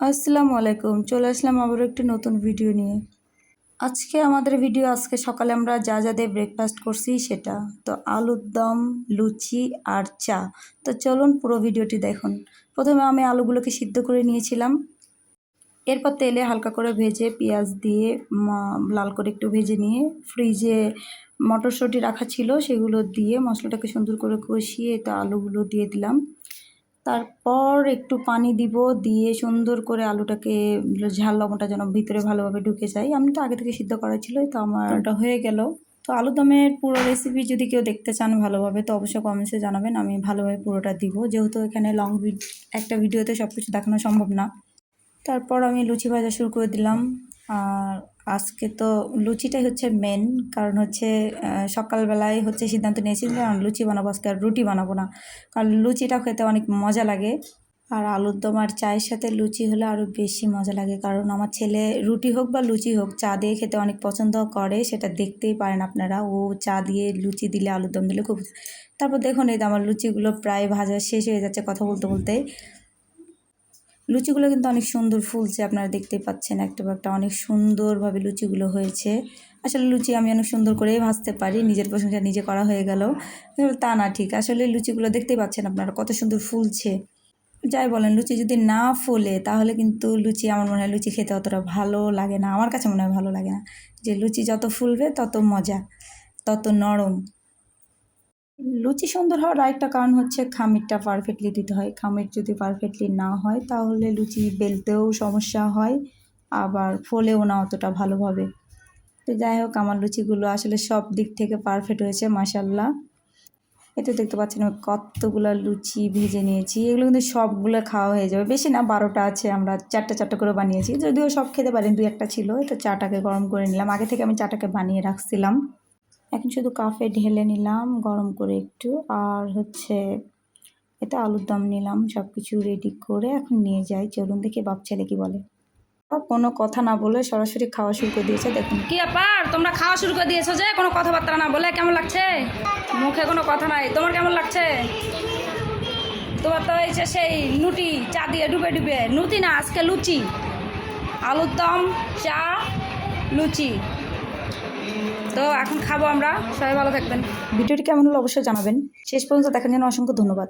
আসসালামু আলাইকুম। চলে আসলাম আবারও একটি নতুন ভিডিও নিয়ে। আজকে আমাদের ভিডিও, আজকে সকালে আমরা যা যা দিয়ে ব্রেকফাস্ট করছি সেটা। তো আলুর দম, লুচি আর চা। তো চলুন পুরো ভিডিওটি দেখুন। প্রথমে আমি আলুগুলোকে সিদ্ধ করে নিয়েছিলাম। এরপর তেলে হালকা করে ভেজে পেঁয়াজ দিয়ে লাল করে একটু ভেজে নিয়ে ফ্রিজে মটরশুঁটি রাখা ছিল, সেগুলো দিয়ে মশলাটাকে সুন্দর করে কষিয়ে তো আলুগুলো দিয়ে দিলাম। তারপর একটু পানি দিব, দিয়ে সুন্দর করে আলুটাকে, ঝাল লবণটা যেন ভিতরে ভালোভাবে ঢুকে যায়। আমি তো আগে থেকে সিদ্ধ করা ছিল, তো আমার ওটা হয়ে গেল। তো আলু দমের পুরো রেসিপি যদি কেউ দেখতে চান ভালোভাবে, তো অবশ্যই কমেন্টসে জানাবেন, আমি ভালোভাবে পুরোটা দিব। যেহেতু এখানে লং একটা ভিডিওতে সব কিছু দেখানো সম্ভব না। তারপর আমি লুচি ভাজা শুরু করে দিলাম। আর আজকে তো লুচিটাই হচ্ছে মেন কারণ হচ্ছে সকালবেলায় হচ্ছে সিদ্ধান্ত নিয়েছি আমি লুচি বানাবো, আজকে আর রুটি বানাবো না। কারণ লুচিটা খেতে অনেক মজা লাগে। আর আলুর দম আর চায়ের সাথে লুচি হলে আরও বেশি মজা লাগে, কারণ আমার ছেলে রুটি হোক বা লুচি হোক, চা দিয়ে খেতে অনেক পছন্দ করে, সেটা দেখতেই পারেন আপনারা। ও চা দিয়ে লুচি দিলে, আলুর দম দিলে খুব তারপর দেখুন এই তো আমার লুচিগুলো প্রায় ভাজা শেষ হয়ে যাচ্ছে কথা বলতে বলতে। লুচিগুলো কিন্তু অনেক সুন্দর ফুলছে, আপনারা দেখতেই পাচ্ছেন একটা একটা অনেক সুন্দরভাবে লুচিগুলো হয়েছে। আসলে লুচি আমি অনেক সুন্দর করেই ভাজতে পারি, নিজের প্রশংসা নিজে করা হয়ে গেল। তা না, ঠিক। আসলে লুচিগুলো দেখতেই পাচ্ছেন আপনারা কত সুন্দর ফুলছে। যাই বলেন, লুচি যদি না ফোলে, তাহলে কিন্তু লুচি আমার মনে হয় লুচি খেতে অতটা ভালো লাগে না। আমার কাছে মনে হয় ভালো লাগে না। যে লুচি যত ফুলবে, তত মজা, তত নরম। লুচি সুন্দর হওয়ার আরেকটা কারণ হচ্ছে খামিরটা পারফেক্টলি দিতে হয়। খামির যদি পারফেক্টলি না হয়, তাহলে লুচি বেলতেও সমস্যা হয়, আবার ফোলেও না অতটা ভালোভাবে। তো যাই হোক, আমার লুচিগুলো আসলে সব দিক থেকে পারফেক্ট হয়েছে মাসাল্লাহ এতে দেখতে পাচ্ছেন আমি কতগুলো লুচি ভেজে নিয়েছি। এগুলো কিন্তু সবগুলো খাওয়া হয়ে যাবে। বেশি না, বারোটা আছে, আমরা চারটা চারটা করে বানিয়েছি। যদিও সব খেতে পারেন, দুই একটা ছিল, তো চাটাকে গরম করে নিলাম। আগে থেকে আমি চাটাকে বানিয়ে রাখছিলাম। এখন শুধু কাফে ঢেলে নিলাম, গরম করে একটু। আর হচ্ছে এটা আলুর দম নিলাম সব কিছু রেডি করে এখন নিয়ে যাই। চলুন দেখি বাপ ছেলে কি বলে। কোনো কথা না বলে সরাসরি খাওয়া শুরু করে দিয়েছে, দেখুন। কি ব্যাপার? তোমরা খাওয়া শুরু করে দিয়েছ যে? কোনো কথাবার্তা না বলে? কেমন লাগছে? মুখে কোনো কথা নাই। তোমার কেমন লাগছে? তোমার তো হয়েছে সেই নুটি চা দিয়ে ডুবে ডুবে। লুচি না, আজকে লুচি। আলুর দম, চা, লুচি। তো এখন খাব আমরা। সবাই ভালো থাকবেন। ভিডিওটি কেমন হলো অবশ্যই জানাবেন। শেষ পর্যন্ত দেখার জন্য অসংখ্য ধন্যবাদ।